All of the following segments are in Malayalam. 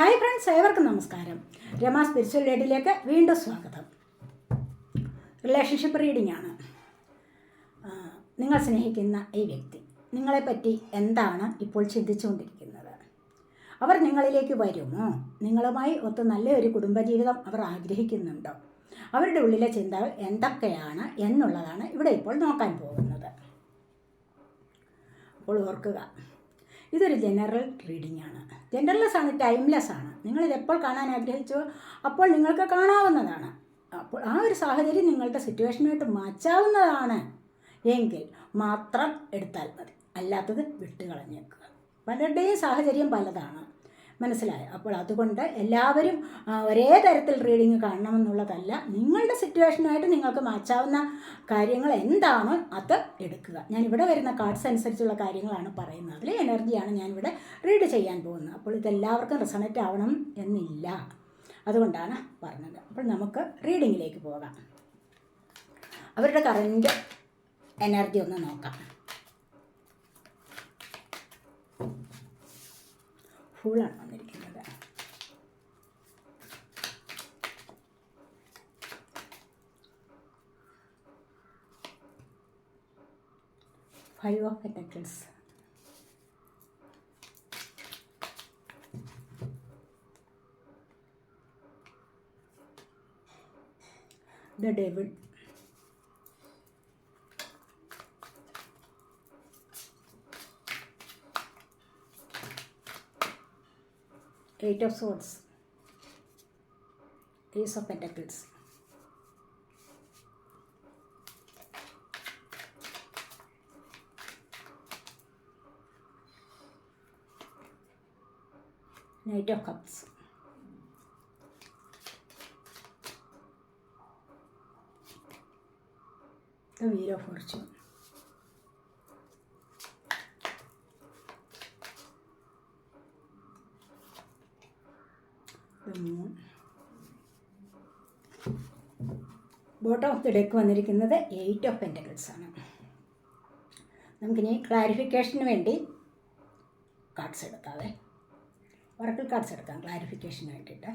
ഹായ് ഫ്രണ്ട്സ് ഏവർക്കും നമസ്കാരം. രമ സ്പിരിച്വൽ ലൈഡിലേക്ക് വീണ്ടും സ്വാഗതം. റിലേഷൻഷിപ്പ് റീഡിംഗ് ആണ്. നിങ്ങൾ സ്നേഹിക്കുന്ന ഈ വ്യക്തി നിങ്ങളെപ്പറ്റി എന്താണ് ഇപ്പോൾ ചിന്തിച്ചുകൊണ്ടിരിക്കുന്നത്? അവർ നിങ്ങളിലേക്ക് വരുമോ? നിങ്ങളുമായി ഒത്ത് നല്ലൊരു കുടുംബജീവിതം അവർ ആഗ്രഹിക്കുന്നുണ്ടോ? അവരുടെ ഉള്ളിലെ ചിന്തകൾ എന്തൊക്കെയാണ് എന്നുള്ളതാണ് ഇവിടെ ഇപ്പോൾ നോക്കാൻ പോകുന്നത്. അപ്പോൾ ഓർക്കുക ഇതൊരു ജനറൽ റീഡിംഗ് ആണ്. ജനറൽലെസ് ആണ് ടൈംലെസ് ആണ്. നിങ്ങളിത് എപ്പോൾ കാണാൻ ആഗ്രഹിച്ചോ അപ്പോൾ നിങ്ങൾക്ക് കാണാവുന്നതാണ്. അപ്പോൾ ആ ഒരു സാഹചര്യം നിങ്ങളുടെ സിറ്റുവേഷനുമായിട്ട് മാറ്റാവുന്നതാണ് എങ്കിൽ മാത്രം എടുത്താൽ മതി. അല്ലാത്തത് വിട്ടുകളഞ്ഞേക്കുക. പലരുടെയും സാഹചര്യം പലതാണ്. മനസ്സിലായോ? അപ്പോൾ അതുകൊണ്ട് എല്ലാവരും ഒരേ തരത്തിൽ റീഡിങ് കാണണമെന്നുള്ളതല്ല. നിങ്ങളുടെ സിറ്റുവേഷനായിട്ട് നിങ്ങൾക്ക് മാറ്റാവുന്ന കാര്യങ്ങൾ എന്താണോ അത് എടുക്കുക. ഞാൻ ഇവിടെ വരുന്ന കാർഡ്സ് അനുസരിച്ചുള്ള കാര്യങ്ങളാണ് പറയുന്നത്. അതിലെ എനർജിയാണ് ഞാനിവിടെ റീഡ് ചെയ്യാൻ പോകുന്നത്. അപ്പോൾ ഇതെല്ലാവർക്കും റിസണറ്റ് ആവണം എന്നില്ല. അതുകൊണ്ടാണ് പറഞ്ഞത്. അപ്പോൾ നമുക്ക് റീഡിങ്ങിലേക്ക് പോകാം. അവരുടെ കറന്റ് എനർജി ഒന്ന് നോക്കാം. ഫുള്ളാണ് five of pentacles the devil Eight of Swords, Ace of Pentacles, Knight of Cups, the Wheel of Fortune, the. Bottom of the deck വന്നിരിക്കുന്നത് എയ്റ്റ് ഓഫ് പെന്റക്കിൾസ് ആണ്. നമുക്കിനി ക്ലാരിഫിക്കേഷന് വേണ്ടി കാർഡ്സ് എടുക്കാവേ ഒറക്കിൾ കാർഡ്സ് എടുക്കാം ക്ലാരിഫിക്കേഷൻ വേണ്ടിയിട്ട്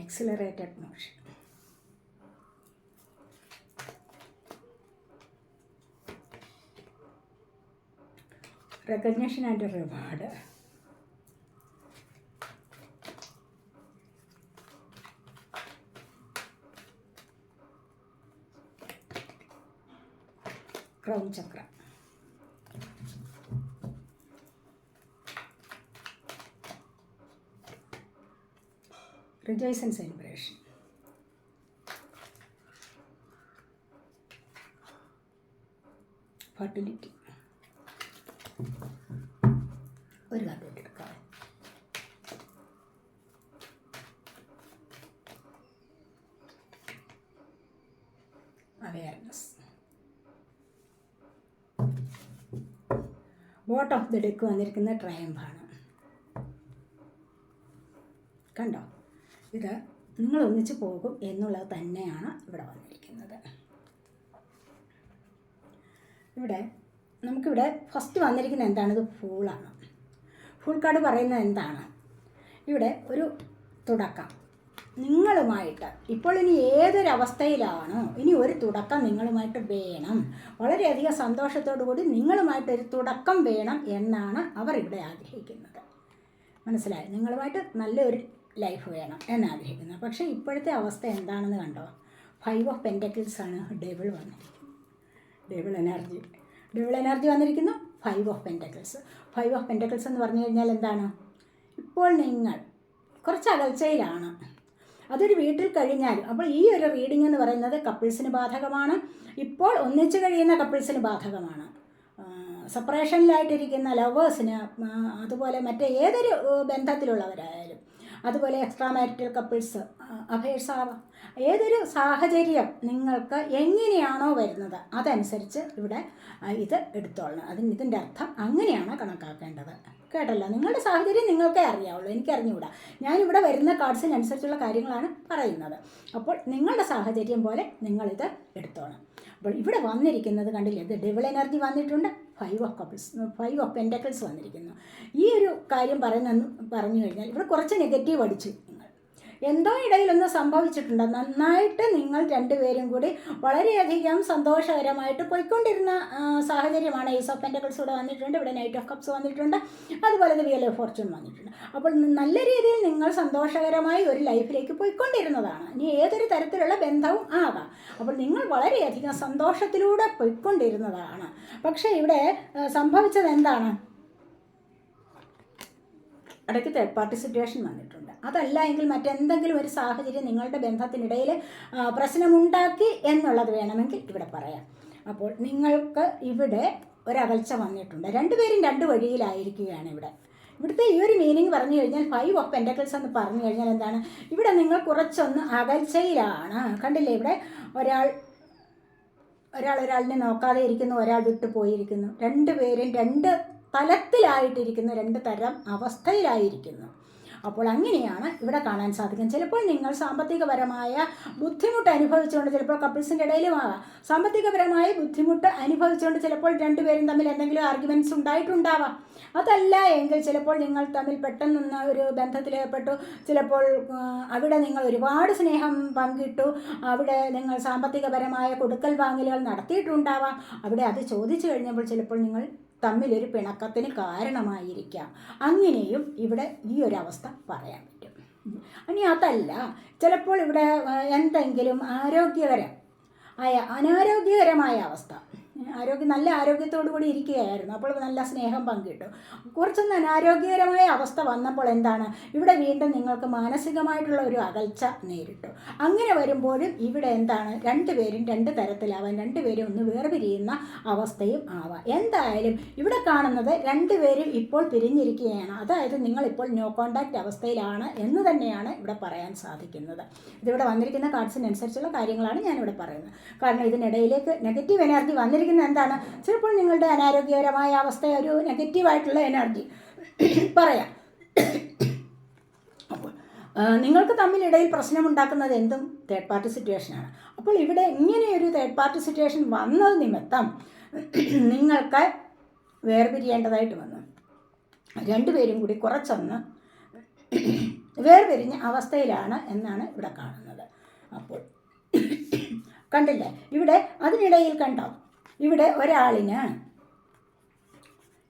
accelerated motion recognition and reward. Crown chakra rejoice celebration fertility bottom of the deck വന്നിരിക്കുന്ന ട്രയംഫാണ് കണ്ടോ? ഇത് നിങ്ങൾ ഒന്നിച്ച് പോകും എന്നുള്ളത് തന്നെയാണ് ഇവിടെ വന്നിരിക്കുന്നത്. ഇവിടെ നമുക്കിവിടെ ഫസ്റ്റ് വന്നിരിക്കുന്ന എന്താണ്? ഇത് ഫൂളാണ് ഫുൾ കാർഡ് പറയുന്നത് എന്താണ്? ഇവിടെ ഒരു തുടക്കം. നിങ്ങളുമായിട്ട്. ഇപ്പോൾ ഇനി ഏതൊരവസ്ഥയിലാണോ? ഇനി ഒരു തുടക്കം നിങ്ങളുമായിട്ട് വേണം. വളരെയധികം സന്തോഷത്തോടു കൂടി നിങ്ങളുമായിട്ട് ഒരു തുടക്കം വേണം എന്നാണ് അവർ ഇവിടെ ആഗ്രഹിക്കുന്നത്. മനസ്സിലായി? നിങ്ങളുമായിട്ട് നല്ലൊരു ലൈഫ് വേണം എന്നാഗ്രഹിക്കുന്നത് പക്ഷേ ഇപ്പോഴത്തെ അവസ്ഥ എന്താണെന്ന് കണ്ടോ? ഫൈവ് ഓഫ് പെന്റക്കിൾസ് ആണ് ഡേബിൾ വന്നിരിക്കുന്നത്. ഡബിൾ എനർജി ഡബിൾ എനർജി വന്നിരിക്കുന്നു five of pentacles five of pentacles എന്ന് പറഞ്ഞു കഴിഞ്ഞാൽ എന്താണ്? ഇപ്പോൾ നിങ്ങൾ കുറച്ച് അകൽച്ചയിലാണ്. അതൊരു വീട്ടിൽ കഴിഞ്ഞാൽ അപ്പോൾ ഈ ഒരു റീഡിംഗ് എന്ന് പറയുന്നത് കപ്പിൾസിന് ബാധകമാണ്. ഇപ്പോൾ ഒന്നിച്ച് കഴിയുന്ന കപ്പിൾസിന് ബാധകമാണ്. സെപ്പറേഷനിലായിട്ടിരിക്കുന്ന ലവേഴ്സിന് അതുപോലെ മറ്റേ ഏതൊരു ബന്ധത്തിലുള്ളവരായാലും അതുപോലെ എക്സ്ട്രാ മാരിറ്റൽ കപ്പിൾസ് അഫയേഴ്സ് ആവാം ഏതൊരു സാഹചര്യം നിങ്ങൾക്ക് എങ്ങനെയാണോ വരുന്നത് അതനുസരിച്ച് ഇവിടെ ഇത് എടുത്തോളണം. അതിന് ഇതിന്റെ അർത്ഥം അങ്ങനെയാണ് കണക്കാക്കേണ്ടത്. കേട്ടല്ലോ. നിങ്ങളുടെ സാഹചര്യം നിങ്ങൾക്കേ അറിയാവുള്ളൂ. എനിക്ക് അറിഞ്ഞുകൂടാ ഞാനിവിടെ വരുന്ന കാർഡ്സിനനുസരിച്ചുള്ള കാര്യങ്ങളാണ് പറയുന്നത്. അപ്പോൾ നിങ്ങളുടെ സാഹചര്യം പോലെ നിങ്ങളിത് എടുത്തോണം. അപ്പോൾ ഇവിടെ വന്നിരിക്കുന്നത് കണ്ടില്ലേ? ഇത് ഡെവിൾ എനർജി വന്നിട്ടുണ്ട്. Five of couples five of pentacles വന്നിരിക്കുന്നു. ഈ ഒരു കാര്യം പറയുന്ന പറഞ്ഞു കഴിഞ്ഞാൽ ഇവിടെ കുറച്ച് നെഗറ്റീവ് അടിച്ചു. എന്തോ ഇടയിലൊന്ന് സംഭവിച്ചിട്ടുണ്ട്. നന്നായിട്ട് നിങ്ങൾ രണ്ടുപേരും കൂടി വളരെയധികം സന്തോഷകരമായിട്ട് പോയിക്കൊണ്ടിരുന്ന സാഹചര്യമാണ് ഈസ് ഓഫ് പെന്റക്കിൾസ് ഇവിടെ വന്നിട്ടുണ്ട് ഇവിടെ നൈറ്റ് ഓഫ് കപ്സ് വന്നിട്ടുണ്ട് അതുപോലെ തന്നെ വിയൽ ഓഫ് ഫോർച്യൂൺ വന്നിട്ടുണ്ട്. അപ്പോൾ നല്ല രീതിയിൽ നിങ്ങൾ സന്തോഷകരമായി ഒരു ലൈഫിലേക്ക് പോയിക്കൊണ്ടിരുന്നതാണ്. ഇനി ഏതൊരു തരത്തിലുള്ള ബന്ധവും ആകാം. അപ്പോൾ നിങ്ങൾ വളരെയധികം സന്തോഷത്തിലൂടെ പോയിക്കൊണ്ടിരുന്നതാണ്. പക്ഷേ ഇവിടെ സംഭവിച്ചത് എന്താണ്? ഇടയ്ക്ക് തേർഡ് പാർട്ടി സിറ്റുവേഷൻ വന്നിട്ടുണ്ട്. അതല്ല എങ്കിൽ മറ്റെന്തെങ്കിലും ഒരു സാഹചര്യം നിങ്ങളുടെ ബന്ധത്തിനിടയിൽ പ്രശ്നമുണ്ടാക്കി എന്നുള്ളത് വേണമെങ്കിൽ ഇവിടെ പറയാം. അപ്പോൾ നിങ്ങൾക്ക് ഇവിടെ ഒരകൽച്ച വന്നിട്ടുണ്ട്. രണ്ടുപേരും രണ്ട് വഴിയിലായിരിക്കുകയാണ് ഇവിടെ. ഇവിടുത്തെ ഈ ഒരു മീനിങ് പറഞ്ഞു കഴിഞ്ഞാൽ ഫൈവ് ഓഫ് പെന്റക്കിൾസ് എന്ന് പറഞ്ഞു കഴിഞ്ഞാൽ എന്താണ്? ഇവിടെ നിങ്ങൾ കുറച്ചൊന്ന് അകൽച്ചയിലാണ്. കണ്ടില്ലേ ഇവിടെ ഒരാൾ ഒരാൾ ഒരാളിനെ നോക്കാതെ ഇരിക്കുന്നു ഒരാൾ വിട്ടു പോയിരിക്കുന്നു രണ്ടുപേരും രണ്ട് തലത്തിലായിട്ടിരിക്കുന്നു രണ്ട് തരം അവസ്ഥയിലായിരിക്കുന്നു. അപ്പോൾ അങ്ങനെയാണ് ഇവിടെ കാണാൻ സാധിക്കും ചിലപ്പോൾ നിങ്ങൾ സാമ്പത്തികപരമായ ബുദ്ധിമുട്ട് അനുഭവിച്ചുകൊണ്ട് ചിലപ്പോൾ കപ്പിൾസിന്റെ ഇടയിലുമാകാം സാമ്പത്തികപരമായ ബുദ്ധിമുട്ട് അനുഭവിച്ചുകൊണ്ട് ചിലപ്പോൾ രണ്ടുപേരും തമ്മിൽ എന്തെങ്കിലും ആർഗ്യുമെന്റ്സ് ഉണ്ടായിട്ടുണ്ടാവാം. അതല്ല എങ്കിൽ ചിലപ്പോൾ നിങ്ങൾ തമ്മിൽ പെട്ടെന്ന് ഒരു ബന്ധത്തിലേർപ്പെട്ടു ചിലപ്പോൾ അവിടെ നിങ്ങൾ ഒരുപാട് സ്നേഹം പങ്കിട്ടു. അവിടെ നിങ്ങൾ സാമ്പത്തികപരമായ കൊടുക്കൽ വാങ്ങലുകൾ നടത്തിയിട്ടുണ്ടാവാം. അവിടെ അത് ചോദിച്ചു കഴിഞ്ഞപ്പോൾ ചിലപ്പോൾ നിങ്ങൾ തമ്മിലൊരു പിണക്കത്തിന് കാരണമായിരിക്കാം. അങ്ങനെയും ഇവിടെ ഈ ഒരു അവസ്ഥ പറയാൻ പറ്റും. ഇനി അതല്ല ചിലപ്പോൾ ഇവിടെ എന്തെങ്കിലും ആരോഗ്യകരം ആയ അനാരോഗ്യകരമായ അവസ്ഥ. ആരോഗ്യം നല്ല ആരോഗ്യത്തോടു കൂടി ഇരിക്കുകയായിരുന്നു. അപ്പോൾ നല്ല സ്നേഹം പങ്കിട്ടു. കുറച്ചൊന്ന് അനാരോഗ്യകരമായ അവസ്ഥ വന്നപ്പോൾ എന്താണ്? ഇവിടെ വീണ്ടും നിങ്ങൾക്ക് മാനസികമായിട്ടുള്ള ഒരു അകൽച്ച നേരിട്ടു. അങ്ങനെ വരുമ്പോഴും ഇവിടെ എന്താണ്? രണ്ടുപേരും രണ്ട് തരത്തിലാവാൻ രണ്ടുപേരും ഒന്ന് വേർപിരിയുന്ന അവസ്ഥയും ആവാം. എന്തായാലും ഇവിടെ കാണുന്നത് രണ്ടുപേരും ഇപ്പോൾ പിരിഞ്ഞിരിക്കുകയാണ്. അതായത് നിങ്ങളിപ്പോൾ നോ കോണ്ടാക്റ്റ് അവസ്ഥയിലാണ് എന്ന് തന്നെയാണ് ഇവിടെ പറയാൻ സാധിക്കുന്നത്. ഇതിവിടെ വന്നിരിക്കുന്ന കാർഡ്സിനനുസരിച്ചുള്ള കാര്യങ്ങളാണ് ഞാനിവിടെ പറയുന്നത്. കാരണം ഇതിനിടയിലേക്ക് നെഗറ്റീവ് എനർജി വന്നിരിക്കുന്നത് എന്താണ്? ചിലപ്പോൾ നിങ്ങളുടെ അനാരോഗ്യകരമായ അവസ്ഥ ഒരു നെഗറ്റീവായിട്ടുള്ള എനർജി പറയാം. നിങ്ങൾക്ക് തമ്മിലിടയിൽ പ്രശ്നമുണ്ടാക്കുന്നത് എന്തും? തേർഡ് പാർട്ടി സിറ്റുവേഷനാണ് അപ്പോൾ ഇവിടെ ഇങ്ങനെയൊരു തേർഡ് പാർട്ടി സിറ്റുവേഷൻ വന്നത് നിമിത്തം നിങ്ങൾക്ക് വേർപിരിയേണ്ടതായിട്ട് വന്നു. രണ്ടുപേരും കൂടി കുറച്ചൊന്ന് വേർപിരിഞ്ഞ അവസ്ഥയിലാണ് എന്നാണ് ഇവിടെ കാണുന്നത്. അപ്പോൾ കണ്ടില്ലേ? ഇവിടെ അതിനിടയിൽ കണ്ടോ? ഇവിടെ ഒരാളിന്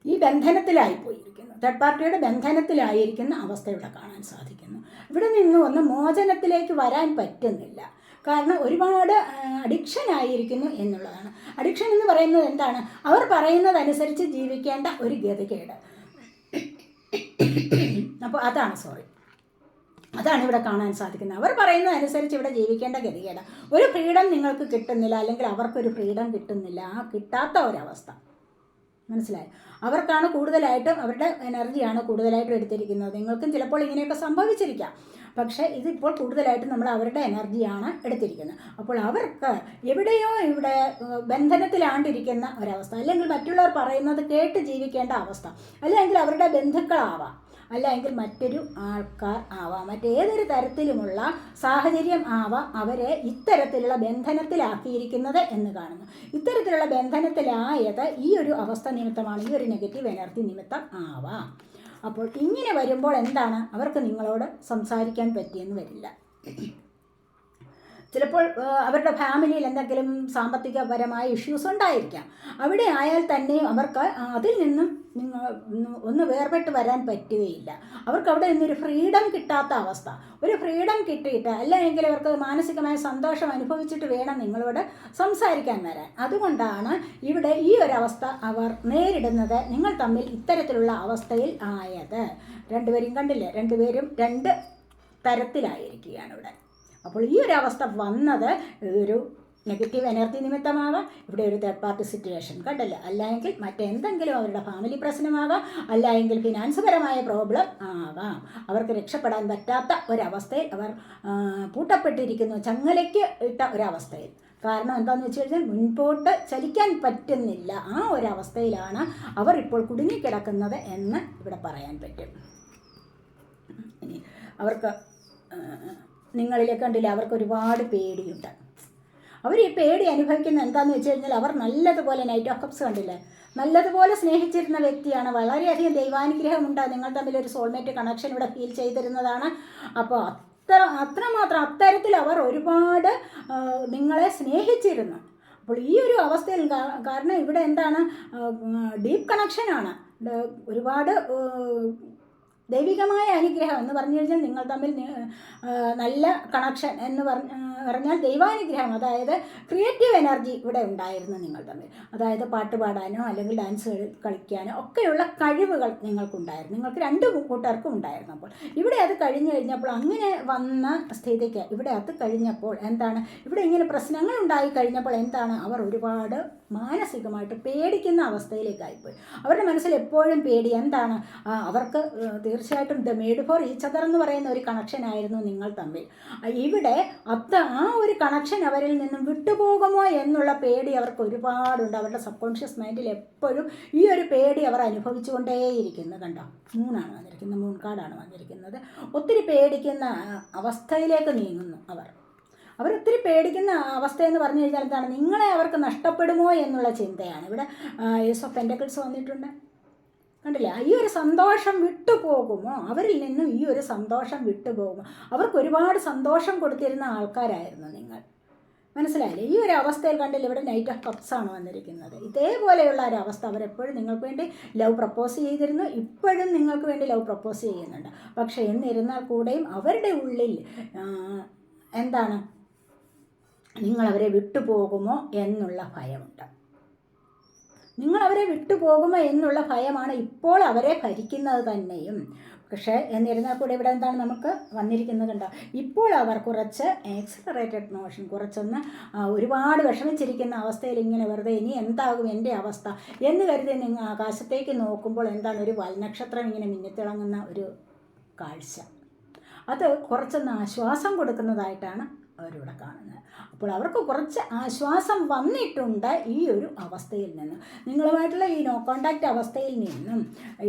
ഈ ബന്ധനത്തിലായി പോയിരിക്കുന്നു തേർഡ് പാർട്ടിയുടെ ബന്ധനത്തിലായിരിക്കുന്ന അവസ്ഥ ഇവിടെ കാണാൻ സാധിക്കുന്നു. ഇവിടെ നിന്ന് ഒന്ന് മോചനത്തിലേക്ക് വരാൻ പറ്റുന്നില്ല. കാരണം ഒരുപാട് അഡിക്ഷൻ ആയിരിക്കുന്നു എന്നുള്ളതാണ്. അഡിക്ഷൻ എന്ന് പറയുന്നത് എന്താണ്? അവർ പറയുന്നതനുസരിച്ച് ജീവിക്കേണ്ട ഒരു ഗതികേട്. അപ്പോൾ അതാണ് സോറി അതാണ് ഇവിടെ കാണാൻ സാധിക്കുന്നത്. അവർ പറയുന്ന അനുസരിച്ച് ഇവിടെ ജീവിക്കേണ്ട ഗതികേട്. ഒരു ഫ്രീഡം നിങ്ങൾക്ക് കിട്ടുന്നില്ല അല്ലെങ്കിൽ അവർക്കൊരു ഫ്രീഡം കിട്ടുന്നില്ല. ആ കിട്ടാത്ത ഒരവസ്ഥ. മനസ്സിലായി? അവർക്കാണ് കൂടുതലായിട്ടും അവരുടെ എനർജിയാണ് കൂടുതലായിട്ടും എടുത്തിരിക്കുന്നത്. നിങ്ങൾക്കും ചിലപ്പോൾ ഇങ്ങനെയൊക്കെ സംഭവിച്ചിരിക്കാം. പക്ഷേ ഇതിപ്പോൾ കൂടുതലായിട്ടും നമ്മൾ അവരുടെ എനർജിയാണ് എടുത്തിരിക്കുന്നത്. അപ്പോൾ അവർക്ക് എവിടെയോ ഇവിടെ ബന്ധനത്തിലാണ്ടിരിക്കുന്ന ഒരവസ്ഥ. അല്ലെങ്കിൽ മറ്റുള്ളവർ പറയുന്നത് കേട്ട് ജീവിക്കേണ്ട അവസ്ഥ. അല്ലെങ്കിൽ അവരുടെ ബന്ധുക്കളാവാം. അല്ലെങ്കിൽ മറ്റൊരു ആൾക്കാർ ആവാം. മറ്റേതൊരു തരത്തിലുമുള്ള സാഹചര്യം ആവാം അവരെ ഇത്തരത്തിലുള്ള ബന്ധനത്തിലാക്കിയിരിക്കുന്നത് എന്ന് കാണുന്നു. ഇത്തരത്തിലുള്ള ബന്ധനത്തിലായത് ഈ ഒരു അവസ്ഥ നിമിത്തമാണ് ഈ ഒരു നെഗറ്റീവ് എനർജി നിമിത്തം ആവാം. അപ്പോൾ ഇങ്ങനെ വരുമ്പോൾ എന്താണ്? അവർക്ക് നിങ്ങളോട് സംസാരിക്കാൻ പറ്റിയെന്ന് വരില്ല. ചിലപ്പോൾ അവരുടെ ഫാമിലിയിൽ എന്തെങ്കിലും സാമ്പത്തികപരമായ ഇഷ്യൂസ് ഉണ്ടായിരിക്കാം. അവിടെ ആയാൽ തന്നെ അവർക്ക് അതിൽ നിന്നും ഒന്ന് വേർപെട്ട് വരാൻ പറ്റുകയില്ല. അവർക്ക് അവിടെ നിന്നൊരു ഫ്രീഡം കിട്ടാത്ത അവസ്ഥ. ഒരു ഫ്രീഡം കിട്ടിയിട്ട് അല്ലെങ്കിൽ അവർക്ക് മാനസികമായ സന്തോഷം അനുഭവിച്ചിട്ട് വേണം നിങ്ങളോട് സംസാരിക്കാൻ വരാൻ. അതുകൊണ്ടാണ് ഇവിടെ ഈ ഒരു അവസ്ഥ അവർ നേരിടുന്നത്. നിങ്ങൾ തമ്മിൽ ഇത്തരത്തിലുള്ള അവസ്ഥയിൽ ആയത്. രണ്ടുപേരും കണ്ടില്ലേ? രണ്ടുപേരും രണ്ട് തരത്തിലായിരിക്കുകയാണ് ഇവിടെ. അപ്പോൾ ഈ ഒരു അവസ്ഥ വന്നത് ഒരു നെഗറ്റീവ് എനർജി നിമിത്തമാകാം ഇവിടെ ഒരു തേർഡ് പാർട്ടി സിറ്റുവേഷൻ കണ്ടല്ല? അല്ലെങ്കിൽ മറ്റെന്തെങ്കിലും അവരുടെ ഫാമിലി പ്രശ്നമാകാം അല്ലെങ്കിൽ ഫിനാൻസ് പരമായ പ്രോബ്ലം ആകാം അവർക്ക് രക്ഷപ്പെടാൻ പറ്റാത്ത ഒരവസ്ഥയിൽ അവർ പൂട്ടപ്പെട്ടിരിക്കുന്നു. ചങ്ങലയ്ക്ക് ഇട്ട ഒരവസ്ഥയിൽ. കാരണം എന്താണെന്ന് വെച്ച് കഴിഞ്ഞാൽ മുൻപോട്ട് ചലിക്കാൻ പറ്റുന്നില്ല. ആ ഒരവസ്ഥയിലാണ് അവർ ഇപ്പോൾ കുടുങ്ങിക്കിടക്കുന്നത് എന്ന് ഇവിടെ പറയാൻ പറ്റും. അവർക്ക് നിങ്ങളിലെ കണ്ടില്ല അവർക്ക് ഒരുപാട് പേടിയുണ്ട്. അവർ ഈ പേടി അനുഭവിക്കുന്നത് എന്താണെന്ന് വെച്ച് കഴിഞ്ഞാൽ അവർ നല്ലതുപോലെ നൈറ്റ് ഓഫ് കപ്സ് കണ്ടില്ലേ? നല്ലതുപോലെ സ്നേഹിച്ചിരുന്ന വ്യക്തിയാണ്. വളരെയധികം ദൈവാനുഗ്രഹമുണ്ട് നിങ്ങൾ തമ്മിൽ ഒരു സോൾമേറ്റ് കണക്ഷൻ ഇവിടെ ഫീൽ ചെയ്തിരുന്നതാണ്. അപ്പോൾ അത്ര അത്രമാത്രം അത്തരത്തിൽ അവർ ഒരുപാട് നിങ്ങളെ സ്നേഹിച്ചിരുന്നു. അപ്പോൾ ഈ ഒരു അവസ്ഥയിൽ കാരണം ഇവിടെ എന്താണ് ഡീപ്പ് കണക്ഷനാണ് ഒരുപാട് ദൈവികമായ അനുഗ്രഹം എന്ന് പറഞ്ഞു കഴിഞ്ഞാൽ നിങ്ങൾ തമ്മിൽ നല്ല കണക്ഷൻ എന്ന് പറഞ്ഞ പറഞ്ഞാൽ ദൈവാനുഗ്രഹം. അതായത് ക്രിയേറ്റീവ് എനർജി ഇവിടെ ഉണ്ടായിരുന്നു നിങ്ങൾ തമ്മിൽ. അതായത് പാട്ട് പാടാനോ അല്ലെങ്കിൽ ഡാൻസ് കളിക്കാനോ ഒക്കെയുള്ള കഴിവുകൾ നിങ്ങൾക്കുണ്ടായിരുന്നു. നിങ്ങൾക്ക് രണ്ട് കൂട്ടർക്കും ഉണ്ടായിരുന്നു അപ്പോൾ. ഇവിടെ അത് കഴിഞ്ഞു കഴിഞ്ഞപ്പോൾ അങ്ങനെ വന്ന സ്ഥിതിക്ക് ഇവിടെ അത് കഴിഞ്ഞപ്പോൾ എന്താണ്? ഇവിടെ ഇങ്ങനെ പ്രശ്നങ്ങൾ ഉണ്ടായി കഴിഞ്ഞപ്പോൾ എന്താണ്? അവർ ഒരുപാട് മാനസികമായിട്ട് പേടിക്കുന്ന അവസ്ഥയിലേക്കായിപ്പോയി. അവരുടെ മനസ്സിൽ എപ്പോഴും പേടി എന്താണ്? അവർക്ക് തീർച്ചയായിട്ടും the made for each other എന്ന് പറയുന്ന ഒരു കണക്ഷൻ ആയിരുന്നു നിങ്ങൾ തമ്മിൽ. ഇവിടെ അത്ത ആ ഒരു കണക്ഷൻ അവരിൽ നിന്നും വിട്ടുപോകുമോ എന്നുള്ള പേടി അവർക്ക് ഒരുപാടുണ്ട്. അവരുടെ സബ് കോൺഷ്യസ് മൈൻഡിൽ എപ്പോഴും ഈ ഒരു പേടി അവർ അനുഭവിച്ചുകൊണ്ടേയിരിക്കുന്നു. കണ്ടോ? മൂന്നാണ് വന്നിരിക്കുന്നത് മൂൺ കാർഡാണ് വന്നിരിക്കുന്നത്. ഒത്തിരി പേടിക്കുന്ന അവസ്ഥയിലേക്ക് നീങ്ങുന്നു അവർ. അവർ ഒത്തിരി പേടിക്കുന്ന അവസ്ഥ എന്ന് പറഞ്ഞു കഴിഞ്ഞാൽ എന്താണ്? നിങ്ങളെ അവർക്ക് നഷ്ടപ്പെടുമോ എന്നുള്ള ചിന്തയാണ്. ഇവിടെ യേസ് ഓഫ് പെൻഡക്കിൾസ് വന്നിട്ടുണ്ട്. കണ്ടില്ലേ? ഈ ഒരു സന്തോഷം വിട്ടുപോകുമോ അവരിൽ നിന്നും ഈ ഒരു സന്തോഷം വിട്ടുപോകുമോ അവർക്ക് ഒരുപാട് സന്തോഷം കൊടുത്തിരുന്ന ആൾക്കാരായിരുന്നു നിങ്ങൾ. മനസ്സിലായില്ലേ? ഈ ഒരു അവസ്ഥയിൽ കണ്ടില്ല? ഇവിടെ നൈറ്റ് ഓഫ് കപ്സ് ആണ് വന്നിരിക്കുന്നത്. ഇതേപോലെയുള്ള ഒരു അവസ്ഥ അവരെപ്പോഴും നിങ്ങൾക്ക് വേണ്ടി ലവ് പ്രപ്പോസ് ചെയ്തിരുന്നു. ഇപ്പോഴും നിങ്ങൾക്ക് വേണ്ടി ലവ് പ്രപ്പോസ് ചെയ്യുന്നുണ്ട്. പക്ഷേ എന്നിരുന്നാൽ കൂടെയും അവരുടെ ഉള്ളിൽ എന്താണ്? നിങ്ങളവരെ വിട്ടുപോകുമോ എന്നുള്ള ഭയമുണ്ട്. നിങ്ങൾ അവരെ വിട്ടുപോകുമോ എന്നുള്ള ഭയമാണ് ഇപ്പോൾ അവരെ ഭരിക്കുന്നത് തന്നെയും. പക്ഷേ എന്നിരുന്നാൽ കൂടെ ഇവിടെ എന്താണ് നമുക്ക് വന്നിരിക്കുന്നത് കണ്ടോ? ഇപ്പോൾ അവർ കുറച്ച് എക്സലറേറ്റഡ് മോഷൻ കുറച്ചൊന്ന് ഒരുപാട് വിഷമിച്ചിരിക്കുന്ന അവസ്ഥയിൽ ഇങ്ങനെ വെറുതെ ഇനി എന്താകും എന്റെ അവസ്ഥ എന്ന് കരുതി നിങ്ങൾ ആകാശത്തേക്ക് നോക്കുമ്പോൾ എന്താണ് ഒരു വൽനക്ഷത്രം ഇങ്ങനെ മിന്നിത്തിളങ്ങുന്ന ഒരു കാഴ്ച. അത് കുറച്ചൊന്ന് ആശ്വാസം കൊടുക്കുന്നതായിട്ടാണ് അവരിവിടെ കാണുന്നത്. അപ്പോൾ അവർക്ക് കുറച്ച് ആശ്വാസം വന്നിട്ടുണ്ട് ഈ ഒരു അവസ്ഥയിൽ നിന്ന്. നിങ്ങളുമായിട്ടുള്ള ഈ നോ കോണ്ടാക്റ്റ് അവസ്ഥയിൽ നിന്നും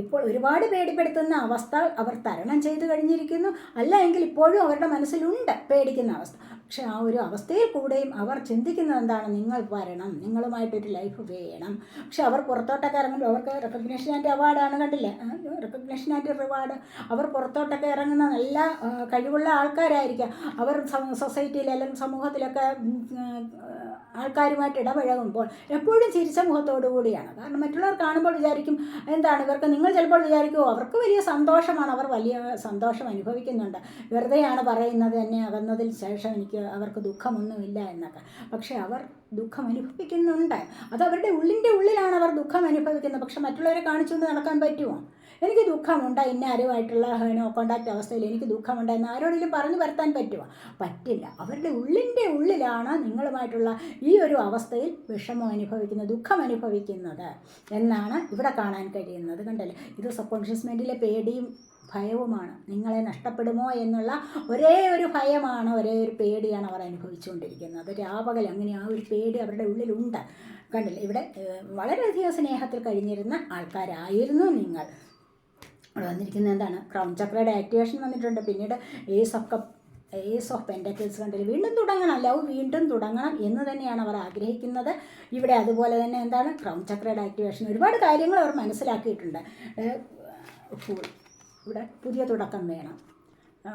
ഇപ്പോൾ ഒരുപാട് പേടിപ്പെടുത്തുന്ന അവസ്ഥ അവർ തരണം ചെയ്തു കഴിഞ്ഞിരിക്കുന്നു. അല്ല എങ്കിൽ ഇപ്പോഴും അവരുടെ മനസ്സിലുണ്ട് പേടിക്കുന്ന അവസ്ഥ. പക്ഷെ ആ ഒരു അവസ്ഥയിൽ കൂടെയും അവർ ചിന്തിക്കുന്നത് എന്താണ്? നിങ്ങൾ വരണം. നിങ്ങളുമായിട്ടൊരു ലൈഫ് വേണം. പക്ഷെ അവർ പുറത്തോട്ടൊക്കെ ഇറങ്ങുമ്പോൾ അവർക്ക് റെക്കഗ്നേഷൻ ആൻഡ് അവാർഡാണ് കണ്ടില്ലേ? റെക്കഗ്നേഷൻ ആൻഡ് റിവാർഡ് അവർ പുറത്തോട്ടൊക്കെ ഇറങ്ങുന്ന നല്ല കഴിവുള്ള ആൾക്കാരായിരിക്കാം. അവർ സൊസൈറ്റിയിൽ അല്ലെങ്കിൽ സമൂഹത്തിലൊക്കെ ആൾക്കാരുമായിട്ട് ഇടപഴകുമ്പോൾ എപ്പോഴും ചിരിച്ച മുഖത്തോടു കൂടിയാണ്. കാരണം മറ്റുള്ളവർ കാണുമ്പോൾ വിചാരിക്കും എന്താണ് ഇവർക്ക്? നിങ്ങൾ ചിലപ്പോൾ വിചാരിക്കുമോ അവർക്ക് വലിയ സന്തോഷമാണ് അവർ വലിയ സന്തോഷം അനുഭവിക്കുന്നുണ്ട്. വെറുതെയാണ് പറയുന്നത് എന്നെ അകന്നതിൽ ശേഷം എനിക്ക് അവർക്ക് ദുഃഖമൊന്നുമില്ല എന്നൊക്കെ. പക്ഷേ അവർ ദുഃഖം അനുഭവിക്കുന്നുണ്ട് അത് അവരുടെ ഉള്ളിന്റെ ഉള്ളിലാണ് അവർ ദുഃഖം അനുഭവിക്കുന്നത് പക്ഷെ മറ്റുള്ളവരെ കാണിച്ചുകൊണ്ട് നടക്കാൻ പറ്റുമോ? എനിക്ക് ദുഃഖമുണ്ട് ഇന്ന ആരുമായിട്ടുള്ള ഹേനോ കോണ്ടാക്റ്റ് അവസ്ഥയിൽ എനിക്ക് ദുഃഖമുണ്ട് എന്ന് ആരോടെങ്കിലും പറഞ്ഞു വരുത്താൻ പറ്റുമോ? പറ്റില്ല. അവരുടെ ഉള്ളിന്റെ ഉള്ളിലാണ് നിങ്ങളുമായിട്ടുള്ള ഈ ഒരു അവസ്ഥയിൽ വിഷമം അനുഭവിക്കുന്നത് ദുഃഖം അനുഭവിക്കുന്നത് എന്നാണ് ഇവിടെ കാണാൻ കഴിയുന്നത്. കണ്ടല്ലേ? ഇത് സബ് കോൺഷ്യസ് മൈൻഡിലെ പേടിയും ഭയവുമാണ്. നിങ്ങളെ നഷ്ടപ്പെടുമോ എന്നുള്ള ഒരേ ഒരു ഭയമാണ് ഒരേ ഒരു പേടിയാണ് അവർ അനുഭവിച്ചുകൊണ്ടിരിക്കുന്നത്. രാപകൽ അങ്ങനെ ആ ഒരു പേടി അവരുടെ ഉള്ളിലുണ്ട്. കണ്ടില്ല? ഇവിടെ വളരെയധികം സ്നേഹത്തിൽ കഴിഞ്ഞിരുന്ന ആൾക്കാരായിരുന്നു നിങ്ങൾ. ഇവിടെ വന്നിരിക്കുന്നത് എന്താണ്? ക്രൗൺ ചക്രയുടെ ആക്ടിവേഷൻ വന്നിട്ടുണ്ട്. പിന്നീട് ace of cup ace of pentacles കണ്ടിൽ വീണ്ടും തുടങ്ങണം. ലവ് വീണ്ടും തുടങ്ങണം എന്ന് തന്നെയാണ് അവർ ആഗ്രഹിക്കുന്നത്. ഇവിടെ അതുപോലെ തന്നെ എന്താണ്? ക്രൗൺ ചക്രയുടെ ആക്ടിവേഷൻ ഒരുപാട് കാര്യങ്ങൾ അവർ മനസ്സിലാക്കിയിട്ടുണ്ട്. ഇവിടെ പുതിയ തുടക്കം വേണം.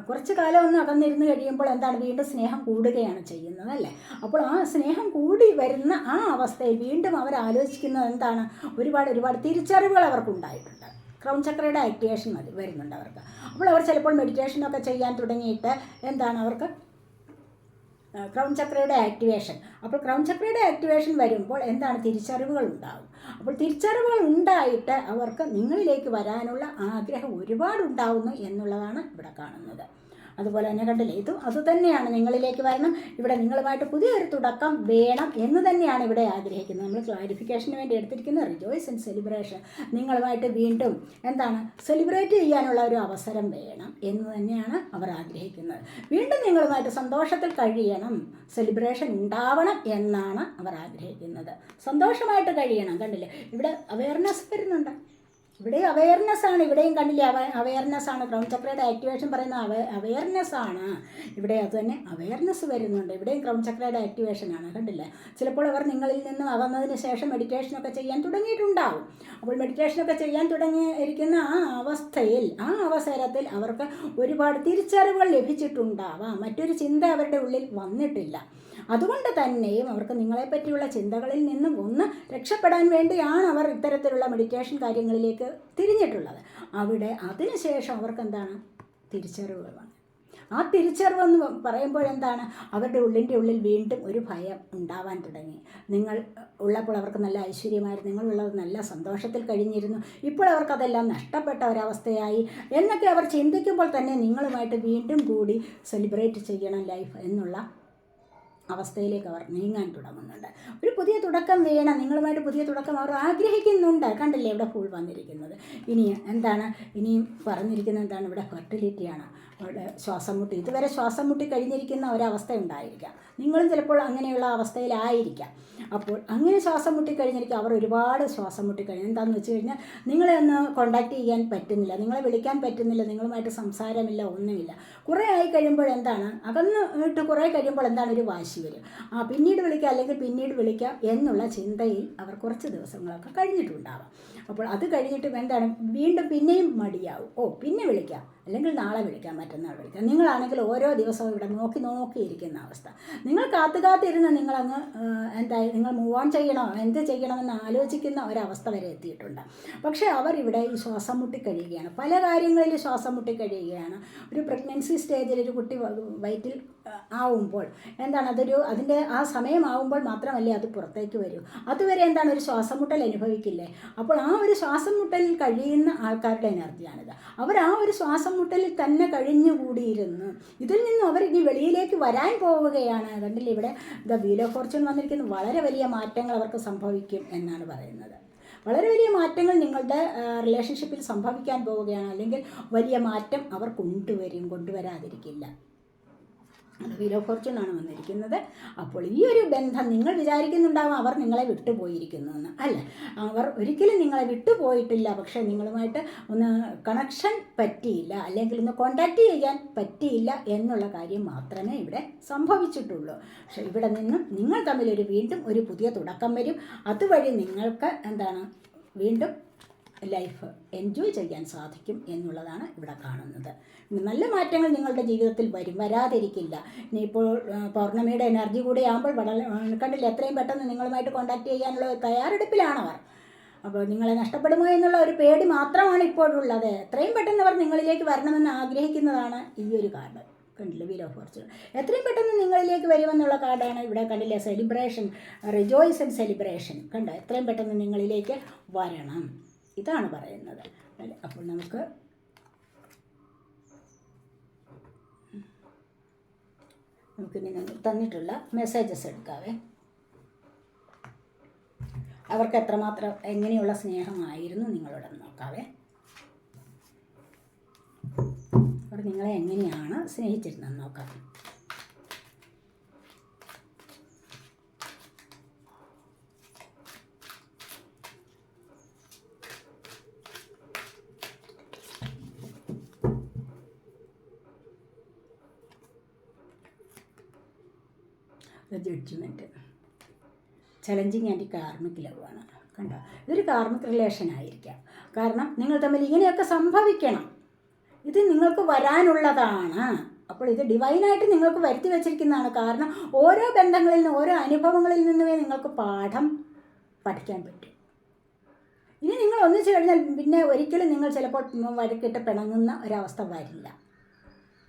കുറച്ച് കാലം ഒന്ന് അകന്നിരുന്ന് കഴിയുമ്പോൾ എന്താണ്? വീണ്ടും സ്നേഹം കൂടുകയാണ് ചെയ്യുന്നത് അല്ലേ? അപ്പോൾ ആ സ്നേഹം കൂടി വരുന്ന ആ അവസ്ഥയിൽ വീണ്ടും അവർ ആലോചിക്കുന്നത് എന്താണ്? ഒരുപാട് ഒരുപാട് തിരിച്ചറിവുകൾ അവർക്കുണ്ടായിട്ടുണ്ട്. ക്രൗൺ ചക്രയുടെ ആക്ടിവേഷൻ മതി വരുന്നുണ്ട് അവർക്ക്. അപ്പോൾ അവർ ചിലപ്പോൾ മെഡിറ്റേഷനൊക്കെ ചെയ്യാൻ തുടങ്ങിയിട്ട് എന്താണ് അവർക്ക്? ക്രൗൺ ചക്രയുടെ ആക്ടിവേഷൻ അപ്പോൾ ക്രൗൺ ചക്രയുടെ ആക്ടിവേഷൻ വരുമ്പോൾ എന്താണ്? തിരിച്ചറിവുകൾ ഉണ്ടാകും അപ്പോൾ തിരിച്ചറിവുകൾ ഉണ്ടായിട്ട് അവർക്ക് നിങ്ങളിലേക്ക് വരാനുള്ള ആഗ്രഹം ഒരുപാടുണ്ടാവുന്നു എന്നുള്ളതാണ് ഇവിടെ കാണുന്നത്. അതുപോലെ തന്നെ കണ്ടില്ലേ ഇതും അതുതന്നെയാണ് നിങ്ങളിലേക്ക് വരണം. ഇവിടെ നിങ്ങളുമായിട്ട് പുതിയൊരു തുടക്കം വേണം എന്ന് തന്നെയാണ് ഇവിടെ ആഗ്രഹിക്കുന്നത്. നമ്മൾ ക്ലാരിഫിക്കേഷന് വേണ്ടി എടുത്തിരിക്കുന്ന റിജോയ്സ് ആൻഡ് സെലിബ്രേഷൻ നിങ്ങളുമായിട്ട് വീണ്ടും എന്താണ് സെലിബ്രേറ്റ് ചെയ്യാനുള്ള ഒരു അവസരം വേണം എന്ന് തന്നെയാണ് അവർ ആഗ്രഹിക്കുന്നത്. വീണ്ടും നിങ്ങളുമായിട്ട് സന്തോഷത്തിൽ കഴിയണം. സെലിബ്രേഷൻ ഉണ്ടാവണം എന്നാണ് അവർ ആഗ്രഹിക്കുന്നത്. സന്തോഷമായിട്ട് കഴിയണം. കണ്ടില്ലേ ഇവിടെ അവയർനെസ് വരുന്നുണ്ട്. ഇവിടെ അവയർനെസ് ആണ്. ഇവിടെയും കണ്ടില്ലേ അവ അവയർനെസ് ആണ്. ക്രൗൺ ചക്രയുടെ ആക്ടിവേഷൻ പറയുന്ന അവ അവയർനെസ് ആണ്. ഇവിടെ അത് തന്നെ അവയർനെസ് വരുന്നുണ്ട്. ഇവിടെയും ക്രൗൺ ചക്രയുടെ ആക്ടിവേഷൻ ആണ്. കണ്ടില്ലേ? ചിലപ്പോൾ അവർ നിങ്ങളിൽ നിന്ന് അകന്നതിന് ശേഷം മെഡിറ്റേഷനൊക്കെ ചെയ്യാൻ തുടങ്ങിയിട്ടുണ്ടാവും. അപ്പോൾ മെഡിറ്റേഷനൊക്കെ ചെയ്യാൻ തുടങ്ങിയിരിക്കുന്ന ആ അവസ്ഥയിൽ ആ അവസരത്തിൽ അവർക്ക് ഒരുപാട് തിരിച്ചറിവുകൾ ലഭിച്ചിട്ടുണ്ടാവാം. മറ്റൊരു ചിന്ത അവരുടെ ഉള്ളിൽ വന്നിട്ടില്ല. അതുകൊണ്ട് തന്നെയും അവർക്ക് നിങ്ങളെപ്പറ്റിയുള്ള ചിന്തകളിൽ നിന്നും ഒന്ന് രക്ഷപ്പെടാൻ വേണ്ടിയാണ് അവർ ഇത്തരത്തിലുള്ള മെഡിറ്റേഷൻ കാര്യങ്ങളിലേക്ക് തിരിഞ്ഞിട്ടുള്ളത്. അവിടെ അതിനുശേഷം അവർക്ക് എന്താണ് തിരിച്ചറിവുകൾ വന്നു. ആ തിരിച്ചറിവെന്ന് പറയുമ്പോൾ എന്താണ് അവരുടെ ഉള്ളിന്റെ ഉള്ളിൽ വീണ്ടും ഒരു ഭയം ഉണ്ടാവാൻ തുടങ്ങി. നിങ്ങൾ ഉള്ളപ്പോൾ അവർക്ക് നല്ല ഐശ്വര്യമായിരുന്നു. നിങ്ങളുള്ളത് നല്ല സന്തോഷത്തിൽ കഴിഞ്ഞിരുന്നു. ഇപ്പോൾ അവർക്കതെല്ലാം നഷ്ടപ്പെട്ട ഒരവസ്ഥയായി. എന്നൊക്കെ അവർ ചിന്തിക്കുമ്പോൾ തന്നെ നിങ്ങളുമായിട്ട് വീണ്ടും കൂടി സെലിബ്രേറ്റ് ചെയ്യണം ലൈഫ് എന്നുള്ള അവസ്ഥയിലേക്ക് അവർ നീങ്ങാൻ തുടങ്ങുന്നുണ്ട്. ഒരു പുതിയ തുടക്കം വേണം. നിങ്ങളുമായിട്ട് പുതിയ തുടക്കം അവർ ആഗ്രഹിക്കുന്നുണ്ട്. കണ്ടില്ലേ ഇവിടെ ഫുൾ വന്നിരിക്കുന്നത്. ഇനി എന്താണ്? ഇനിയും പറഞ്ഞിരിക്കുന്നത് എന്താണ്? ഇവിടെ ഫെർട്ടിലിറ്റിയാണ് അവിടെ ശ്വാസം മുട്ടി. ഇതുവരെ ശ്വാസം മുട്ടി കഴിഞ്ഞിരിക്കുന്ന ഒരവസ്ഥ ഉണ്ടായിരിക്കാം. നിങ്ങളും ചിലപ്പോൾ അങ്ങനെയുള്ള അവസ്ഥയിലായിരിക്കാം. അപ്പോൾ അങ്ങനെ ശ്വാസം മുട്ടി കഴിഞ്ഞിരിക്കും. അവർ ഒരുപാട് ശ്വാസം മുട്ടി കഴിഞ്ഞു. എന്താണെന്ന് വെച്ച് കഴിഞ്ഞാൽ നിങ്ങളെ ഒന്ന് കോണ്ടാക്ട് ചെയ്യാൻ പറ്റുന്നില്ല. നിങ്ങളെ വിളിക്കാൻ പറ്റുന്നില്ല. നിങ്ങളുമായിട്ട് സംസാരമില്ല ഒന്നുമില്ല. കുറേ ആയി കഴിയുമ്പോൾ എന്താണ്? അകന്ന് ഇട്ട് കുറേ കഴിയുമ്പോൾ എന്താണ് ഒരു വാശി വരും ആ പിന്നീട് വിളിക്കാം അല്ലെങ്കിൽ പിന്നീട് വിളിക്കാം എന്നുള്ള ചിന്തയിൽ അവർ കുറച്ച് ദിവസങ്ങളൊക്കെ കഴിഞ്ഞിട്ടുണ്ടാവാം. അപ്പോൾ അത് കഴിഞ്ഞിട്ട് എന്താണ്? വീണ്ടും പിന്നെയും മടിയാവും. ഓ പിന്നെ വിളിക്കാം. അല്ലെങ്കിൽ നാളെ വിളിക്കാം മറ്റന്നാൾ വിളിക്കാം. നിങ്ങളാണെങ്കിൽ ഓരോ ദിവസവും ഇവിടെ നോക്കി നോക്കിയിരിക്കുന്ന അവസ്ഥ. നിങ്ങൾ കാത്തു കാത്തിരുന്ന് നിങ്ങളങ്ങ് എന്തായി നിങ്ങൾ മൂവ് ഓൺ ചെയ്യണോ എന്ത് ചെയ്യണമെന്ന് ആലോചിക്കുന്ന ഒരവസ്ഥ വരെ എത്തിയിട്ടുണ്ട്. പക്ഷേ അവരിവിടെ ഈ ശ്വാസം മുട്ടി കഴിയുകയാണ് പല കാര്യങ്ങളിൽ ശ്വാസം മുട്ടി കഴിയുകയാണ് ഒരു പ്രഗ്നൻസി സ്റ്റേജിൽ ഒരു കുട്ടി വയറ്റിൽ ആവുമ്പോൾ. എന്താണ് അതൊരു അതിന്റെ ആ സമയമാവുമ്പോൾ മാത്രമല്ലേ അത് പുറത്തേക്ക് വരൂ. അതുവരെ എന്താണ് ഒരു ശ്വാസം മുട്ടൽ അനുഭവിക്കില്ലേ? അപ്പോൾ ആ ഒരു ശ്വാസം മുട്ടലിൽ കഴിയുന്ന ആൾക്കാരുടെ എനർജിയാണിത്. അവർ ആ ഒരു ശ്വാസം മുട്ടലിൽ തന്നെ കഴിഞ്ഞുകൂടിയിരുന്നു. ഇതിൽ നിന്നും അവർ ഇനി വെളിയിലേക്ക് വരാൻ പോവുകയാണ്. കണ്ടില്ലേ ഇവിടെ ദ വീൽ ഓഫ് ഫോർച്യൂൺ വന്നിരിക്കുന്ന. വളരെ വലിയ മാറ്റങ്ങൾ അവർക്ക് സംഭവിക്കും എന്നാണ് പറയുന്നത്. വളരെ വലിയ മാറ്റങ്ങൾ നിങ്ങളുടെ റിലേഷൻഷിപ്പിൽ സംഭവിക്കാൻ പോവുകയാണ്. അല്ലെങ്കിൽ വലിയ മാറ്റം അവർ കൊണ്ടുവരും. കൊണ്ടുവരാതിരിക്കില്ല. വീൽ ഓഫ് ഫോർച്യൂൺ ആണ് വന്നിരിക്കുന്നത്. അപ്പോൾ ഈ ഒരു ബന്ധം നിങ്ങൾ വിചാരിക്കുന്നുണ്ടാവും അവർ നിങ്ങളെ വിട്ടുപോയിരിക്കുന്നു എന്ന് അല്ല അവർ ഒരിക്കലും നിങ്ങളെ വിട്ടുപോയിട്ടില്ല. പക്ഷേ നിങ്ങളുമായിട്ട് ഒന്ന് കണക്ഷൻ പറ്റിയില്ല. അല്ലെങ്കിൽ ഒന്ന് കോണ്ടാക്റ്റ് ചെയ്യാൻ പറ്റിയില്ല എന്നുള്ള കാര്യം മാത്രമേ ഇവിടെ സംഭവിച്ചിട്ടുള്ളൂ. പക്ഷേ ഇവിടെ നിന്നും നിങ്ങൾ തമ്മിലൊരു വീണ്ടും ഒരു പുതിയ തുടക്കം വരും. അതുവഴി നിങ്ങൾക്ക് എന്താണ് വീണ്ടും ലൈഫ് എൻജോയ് ചെയ്യാൻ സാധിക്കും എന്നുള്ളതാണ് ഇവിടെ കാണുന്നത്. നല്ല മാറ്റങ്ങൾ നിങ്ങളുടെ ജീവിതത്തിൽ വരും. വരാതിരിക്കില്ല. ഇനിയിപ്പോൾ പൗർണമിയുടെ എനർജി കൂടി ആകുമ്പോൾ വളരെ കണ്ടില്ല? എത്രയും പെട്ടെന്ന് നിങ്ങളുമായിട്ട് കോണ്ടാക്ട് ചെയ്യാനുള്ള ഒരു തയ്യാറെടുപ്പിലാണവർ അപ്പോൾ നിങ്ങളെ നഷ്ടപ്പെടുമോ എന്നുള്ള ഒരു പേടി മാത്രമാണ് ഇപ്പോഴുള്ളത്. എത്രയും പെട്ടെന്ന് അവർ നിങ്ങളിലേക്ക് വരണമെന്ന് ആഗ്രഹിക്കുന്നതാണ് ഈ ഒരു കാർഡ്. കണ്ടില്ല? വീൽ ഓഫ് ഫോർച്യൂൺ എത്രയും പെട്ടെന്ന് നിങ്ങളിലേക്ക് വരുമെന്നുള്ള കാർഡാണ് ഇവിടെ കണ്ടില്ല? സെലിബ്രേഷൻ റിജോയ്സ് ആൻഡ് സെലിബ്രേഷൻ കണ്ടോ? എത്രയും പെട്ടെന്ന് നിങ്ങളിലേക്ക് വരണം. ഇതാണ് പറയുന്നത്? അപ്പോൾ നമുക്ക് നമുക്കിനി നിങ്ങൾ തന്നിട്ടുള്ള മെസ്സേജസ് എടുക്കാവേ. അവർക്ക് എത്രമാത്രം എങ്ങനെയുള്ള സ്നേഹമായിരുന്നു നിങ്ങളോട് നോക്കാവേ. അവർ നിങ്ങളെ എങ്ങനെയാണ് സ്നേഹിച്ചിരുന്നത് നോക്കാം. ജഡ്ജ്മെന്റ് ചലഞ്ചിങ് ആൻഡ് കാർമിക് ലവാണ് കണ്ടോ? ഇതൊരു കാർമിക് റിലേഷൻ ആയിരിക്കാം. കാരണം നിങ്ങൾ തമ്മിൽ ഇങ്ങനെയൊക്കെ സംഭവിക്കണം. ഇത് നിങ്ങൾക്ക് വരാനുള്ളതാണ്. അപ്പോൾ ഇത് ഡിവൈനായിട്ട് നിങ്ങൾക്ക് വരുത്തി വെച്ചിരിക്കുന്നതാണ്. കാരണം ഓരോ ബന്ധങ്ങളിൽ നിന്നും ഓരോ അനുഭവങ്ങളിൽ നിന്നുമേ നിങ്ങൾക്ക് പാഠം പഠിക്കാൻ പറ്റും. ഇനി നിങ്ങൾ ഒന്നിച്ചു കഴിഞ്ഞാൽ പിന്നെ ഒരിക്കലും നിങ്ങൾ ചിലപ്പോൾ വഴക്കിട്ട് പിണങ്ങുന്ന ഒരവസ്ഥ വരില്ല.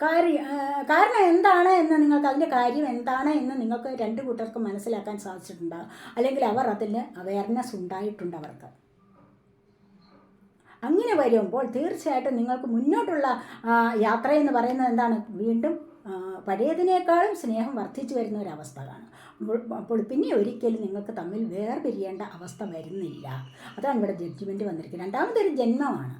കാര്യം കാരണം എന്താണ് എന്ന് നിങ്ങൾക്ക് അതിന്റെ കാര്യം എന്താണ് എന്ന് നിങ്ങൾക്ക് രണ്ട് കൂട്ടർക്കും മനസ്സിലാക്കാൻ സാധിച്ചിട്ടുണ്ടാകും അല്ലെങ്കിൽ അവർ അതിൽ അവയർനെസ് ഉണ്ടായിട്ടുണ്ട് അവർക്ക്. അങ്ങനെ വരുമ്പോൾ തീർച്ചയായിട്ടും നിങ്ങൾക്ക് മുന്നോട്ടുള്ള യാത്ര എന്ന് പറയുന്നത് എന്താണ്? വീണ്ടും പഴയതിനേക്കാളും സ്നേഹം വർദ്ധിച്ചു വരുന്ന ഒരവസ്ഥ കാണും. അപ്പോൾ പിന്നെ ഒരിക്കലും നിങ്ങൾക്ക് തമ്മിൽ വേർപിരിയേണ്ട അവസ്ഥ വരുന്നില്ല. അതാണ് ഇവിടെ ജഡ്ജ്മെന്റ് വന്നിരിക്കുന്നത്. രണ്ടാമതൊരു ജന്മമാണ്.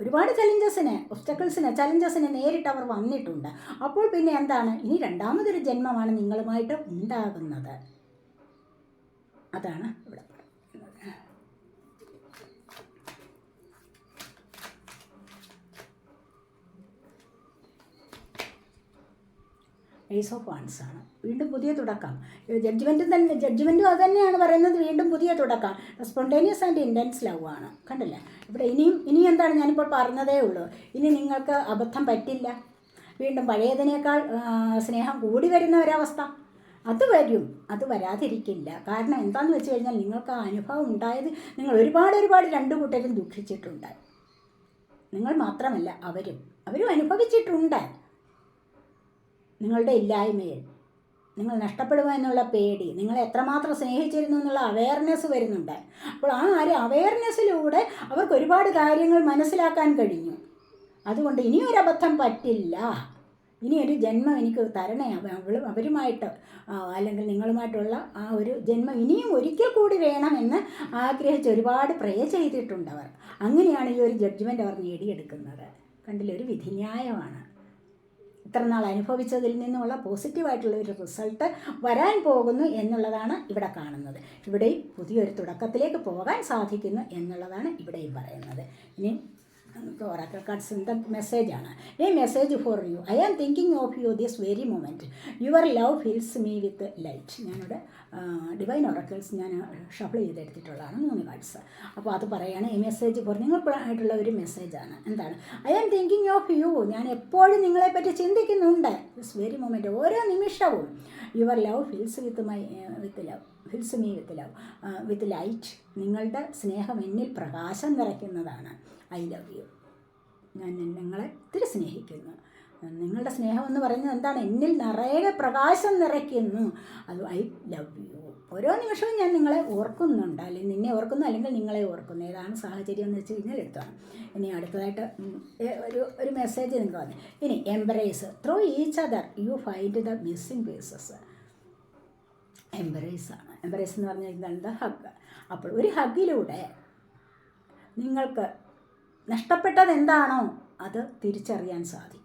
ഒരുപാട് ചലഞ്ചസിനെ ഒബ്സ്റ്റക്കിൾസിനെ ചലഞ്ചസിനെ നേരിട്ട് അവർ വന്നിട്ടുണ്ട്. അപ്പോൾ പിന്നെ എന്താണ്? ഇനി രണ്ടാമതൊരു ജന്മമാണ് നിങ്ങളുമായിട്ട് ഉണ്ടാകുന്നത്. അതാണ് ഇവിടെ പറയുന്നത് ഏസ് ഓഫ് വാൻസ് ആണ്. വീണ്ടും പുതിയ തുടക്കം. ജഡ്ജ്മെന്റും തന്നെ ജഡ്ജ്മെന്റും അത് തന്നെയാണ് പറയുന്നത്. വീണ്ടും പുതിയ തുടക്കം. സ്പോണ്ടേനിയസ് ആൻഡ് ഇന്റൻസ് ലവ് ആണ്. കണ്ടില്ലേ? ഇവിടെ ഇനിയും ഇനി എന്താണ് ഞാനിപ്പോൾ പറഞ്ഞതേ ഉള്ളൂ. ഇനി നിങ്ങൾക്ക് അബദ്ധം പറ്റില്ല. വീണ്ടും പഴയതിനേക്കാൾ സ്നേഹം കൂടി വരുന്ന ഒരവസ്ഥ. അത് വരും. അത് വരാതിരിക്കില്ല. കാരണം എന്താണെന്ന് വെച്ച് കഴിഞ്ഞാൽ നിങ്ങൾക്ക് ആ അനുഭവം ഉണ്ടായത് നിങ്ങൾ ഒരുപാട് ഒരുപാട് രണ്ടു കൂട്ടരും ദുഃഖിച്ചിട്ടുണ്ട്. നിങ്ങൾ മാത്രമല്ല അവരും. അവരും അനുഭവിച്ചിട്ടുണ്ട്. നിങ്ങളുടെ ഇല്ലായ്മയിൽ. നിങ്ങൾ നഷ്ടപ്പെടുമോ എന്നുള്ള പേടി നിങ്ങൾ എത്രമാത്രം സ്നേഹിച്ചിരുന്നു എന്നുള്ള അവയർനെസ് വരുന്നുണ്ട്. അപ്പോൾ ആ ഒരു അവയർനെസ്സിലൂടെ അവർക്ക് ഒരുപാട് കാര്യങ്ങൾ മനസ്സിലാക്കാൻ കഴിഞ്ഞു. അതുകൊണ്ട് ഇനിയൊരു അബദ്ധം പറ്റില്ല. ഇനി ഒരു ജന്മം എനിക്ക് തരണേ. അവ അവളും അവരുമായിട്ട് അല്ലെങ്കിൽ നിങ്ങളുമായിട്ടുള്ള ആ ഒരു ജന്മം ഇനിയും ഒരിക്കൽ കൂടി വേണമെന്ന് ആഗ്രഹിച്ച് ഒരുപാട് പ്രേ ചെയ്തിട്ടുണ്ട് അവർ. അങ്ങനെയാണ് ഈ ഒരു ജഡ്ജ്മെന്റ് അവർ നേടിയെടുക്കുന്നത്. കണ്ടില്ല? ഒരു വിധിന്യായമാണ്. ഇത്ര നാൾ അനുഭവിച്ചതിൽ നിന്നുള്ള പോസിറ്റീവായിട്ടുള്ള ഒരു റിസൾട്ട് വരാൻ പോകുന്നു എന്നുള്ളതാണ് ഇവിടെ കാണുന്നത്. ഇവിടെയും പുതിയൊരു തുടക്കത്തിലേക്ക് പോകാൻ സാധിക്കുന്നു എന്നുള്ളതാണ് ഇവിടെയും പറയുന്നത്. ഇനി ഒറാക്കൽ കാർഡ്സിന്റെ മെസ്സേജാണ് a message for you I am thinking of you this very moment your love fills me with light ഞാനിവിടെ ഡിവൈൻ ഒറക്കിൾസ് ഞാൻ ഷഫിൾ ചെയ്തെടുത്തിട്ടുള്ളതാണ് മൂന്ന് കാർഡ്സ് അപ്പോൾ അത് പറയുകയാണ് ഈ മെസ്സേജ് ഫോർ നിങ്ങൾക്കായിട്ടുള്ള ഒരു മെസ്സേജാണ് എന്താണ്? I am thinking of you ഞാൻ എപ്പോഴും നിങ്ങളെപ്പറ്റി ചിന്തിക്കുന്നുണ്ട്. ദിസ് വെരി മൊമെന്റ് ഓരോ നിമിഷവും. Your love feels with my with love fills me with love with light നിങ്ങളുടെ സ്നേഹം എന്നിൽ പ്രകാശം നിറയ്ക്കുന്നതാണ്. I love you. ഞാൻ നിങ്ങളെ ഒത്തിരി സ്നേഹിക്കുന്നു. നിങ്ങളുടെ സ്നേഹം എന്ന് പറയുന്നത് എന്താണ്? എന്നിൽ നിറയെ പ്രകാശം നിറയ്ക്കുന്നു. അത് ഐ ലവ് യു. ഓരോ നിമിഷവും ഞാൻ നിങ്ങളെ ഓർക്കുന്നുണ്ട്. അല്ലെങ്കിൽ നിന്നെ ഓർക്കുന്നു അല്ലെങ്കിൽ നിങ്ങളെ ഓർക്കുന്നു. ഏതാണ് സാഹചര്യം എന്ന് വെച്ച് കഴിഞ്ഞാൽ എടുത്താണ് ഇനി അടുത്തതായിട്ട് ഒരു ഒരു മെസ്സേജ് നിങ്ങൾക്ക് വന്നു. ഇനി embrace through each other you find the missing pieces embrace ആണ്. എംബറേസ് എന്ന് പറഞ്ഞാൽ എന്താണ്? ഹഗ് അപ്പോൾ ഒരു ഹഗ്ഗിലൂടെ നിങ്ങൾക്ക് നഷ്ടപ്പെട്ടത് എന്താണോ അത് തിരിച്ചറിയാൻ സാധിക്കും.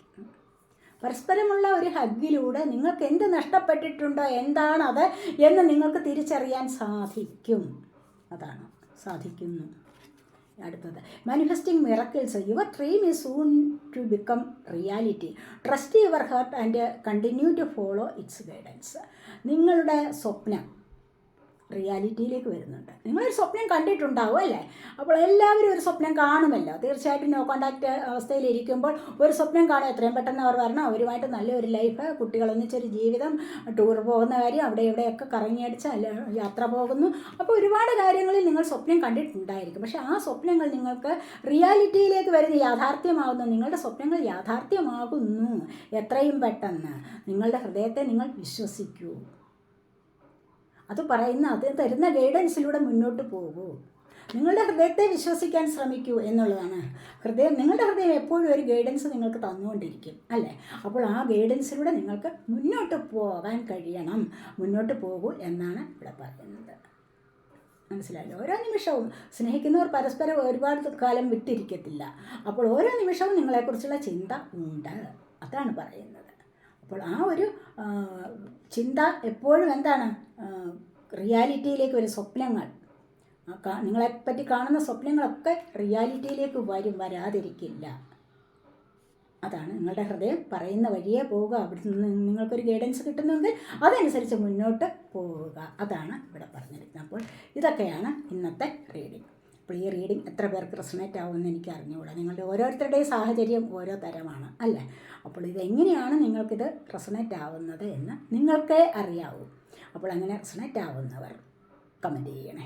പരസ്പരമുള്ള ഒരു ഹഗ്ഗിലൂടെ നിങ്ങൾക്ക് എന്ത് നഷ്ടപ്പെട്ടിട്ടുണ്ടോ എന്താണത് എന്ന് നിങ്ങൾക്ക് തിരിച്ചറിയാൻ സാധിക്കും. അതാണ് സാധിക്കുന്നു. അടുത്തത്. Manifesting miracles your dream is soon to become reality trust your heart and continue to follow its guidance നിങ്ങളുടെ സ്വപ്നം റിയാലിറ്റിയിലേക്ക് വരുന്നുണ്ട്. നിങ്ങളൊരു സ്വപ്നം കണ്ടിട്ടുണ്ടാവും അല്ലേ? അപ്പോൾ എല്ലാവരും ഒരു സ്വപ്നം കാണുമല്ലോ. തീർച്ചയായിട്ടും നോ കോണ്ടാക്റ്റ് അവസ്ഥയിലിരിക്കുമ്പോൾ ഒരു സ്വപ്നം കാണും എത്രയും പെട്ടെന്ന് അവർ വരണം. അവരുമായിട്ട് നല്ലൊരു ലൈഫ് കുട്ടികളൊന്നിച്ചൊരു ജീവിതം ടൂർ പോകുന്ന കാര്യം അവിടെ ഇവിടെയൊക്കെ കറങ്ങിയടിച്ച് അല്ല യാത്ര പോകുന്നു. അപ്പോൾ ഒരുപാട് കാര്യങ്ങളിൽ നിങ്ങൾ സ്വപ്നം കണ്ടിട്ടുണ്ടായിരിക്കും. പക്ഷേ ആ സ്വപ്നങ്ങൾ നിങ്ങൾക്ക് റിയാലിറ്റിയിലേക്ക് വരുന്ന യാഥാർത്ഥ്യമാകുന്നു നിങ്ങളുടെ സ്വപ്നങ്ങൾ യാഥാർത്ഥ്യമാകുന്നു. എത്രയും പെട്ടെന്ന് നിങ്ങളുടെ ഹൃദയത്തെ നിങ്ങൾ വിശ്വസിക്കൂ. അത് പറയുന്ന അത് തരുന്ന ഗൈഡൻസിലൂടെ മുന്നോട്ട് പോകൂ. നിങ്ങളുടെ ഹൃദയത്തെ വിശ്വസിക്കാൻ ശ്രമിക്കൂ എന്നുള്ളതാണ്. ഹൃദയം നിങ്ങളുടെ ഹൃദയം എപ്പോഴും ഒരു ഗൈഡൻസ് നിങ്ങൾക്ക് തന്നുകൊണ്ടിരിക്കും അല്ലേ? അപ്പോൾ ആ ഗൈഡൻസിലൂടെ നിങ്ങൾക്ക് മുന്നോട്ട് പോകാൻ കഴിയണം. മുന്നോട്ട് പോകൂ എന്നാണ് ഇവിടെ പറയുന്നത്. മനസ്സിലായില്ല ഓരോ നിമിഷവും സ്നേഹിക്കുന്നവർ പരസ്പരം ഒരുപാട് കാലം വിട്ടിരിക്കത്തില്ല. അപ്പോൾ ഓരോ നിമിഷവും നിങ്ങളെക്കുറിച്ചുള്ള ചിന്ത ഉണ്ട്. അതാണ് പറയുന്നത്. അപ്പോൾ ആ ഒരു ചിന്ത എപ്പോഴും എന്താണ് റിയാലിറ്റിയിലേക്ക് ഒരു സ്വപ്നങ്ങൾ. നിങ്ങളെ പറ്റി നിങ്ങളെപ്പറ്റി കാണുന്ന സ്വപ്നങ്ങളൊക്കെ റിയാലിറ്റിയിലേക്ക് വരും വരാതിരിക്കില്ല. അതാണ് നിങ്ങളുടെ ഹൃദയം പറയുന്ന വഴിയെ പോവുക അവിടെ നിന്ന് നിങ്ങൾക്കൊരു ഗൈഡൻസ് കിട്ടുന്നുണ്ട് അതനുസരിച്ച് മുന്നോട്ട് പോവുക. അതാണ് ഇവിടെ പറഞ്ഞിരിക്കുന്നത്. അപ്പോൾ ഇതൊക്കെയാണ് ഇന്നത്തെ റീഡിംഗ് അപ്പോൾ ഈ റീഡിംഗ് എത്ര പേർക്ക് റെസണേറ്റ് ആവുമെന്ന് എനിക്ക് അറിഞ്ഞുകൂടാ നിങ്ങളുടെ ഓരോരുത്തരുടെയും സാഹചര്യം ഓരോ തരമാണ് അല്ലേ? അപ്പോൾ ഇതെങ്ങനെയാണ് നിങ്ങൾക്കിത് റെസണേറ്റ് ആവുന്നത് എന്ന് നിങ്ങൾക്കേ അറിയാവൂ. അപ്പോൾ അങ്ങനെ റെസണേറ്റ് ആവുന്നവർ കമന്റ് ചെയ്യണേ.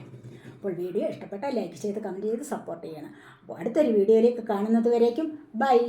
അപ്പോൾ വീഡിയോ ഇഷ്ടപ്പെട്ടാൽ ലൈക്ക് ചെയ്ത് കമന്റ് ചെയ്ത് സപ്പോർട്ട് ചെയ്യണം. അപ്പോൾ അടുത്തൊരു വീഡിയോയിലേക്ക് കാണുന്നത് വരേക്കും. ബൈ